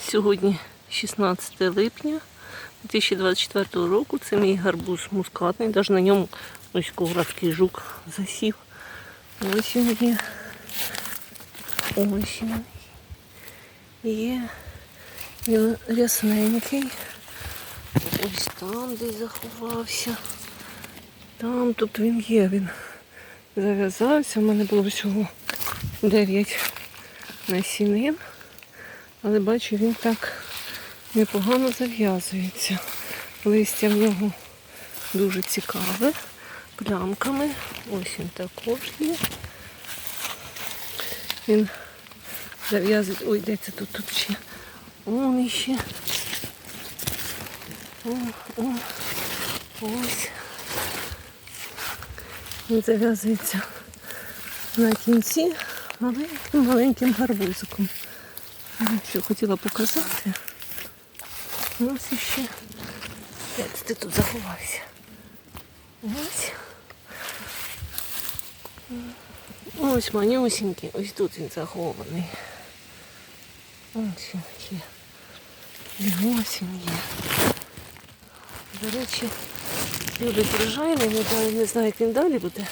Сьогодні 16 липня 2024 року. Це мій гарбуз мускатний. Навіть на ньому ось коврадський жук засів. Ось він є. Ось він. Є. Він рясненький. Ось там десь заховався. Там тут він є. Він зав'язався. У мене було всього 9 насінин. Але бачу, він так непогано зав'язується. Листя в нього дуже цікаве. Плямками. Ось він також є. Він зав'язує. Ой, де це тут, тут ще. Он іще. О, о, ось. Він зав'язується на кінці маленьким маленьким гарбузиком. Що хотіла показати. Ось іще. Де це ти тут заховався? Ось. Ось манюсінький. Ось тут він захований. Ось він є. Є. До речі, люди врожайний, не не знаю, як він далі буде.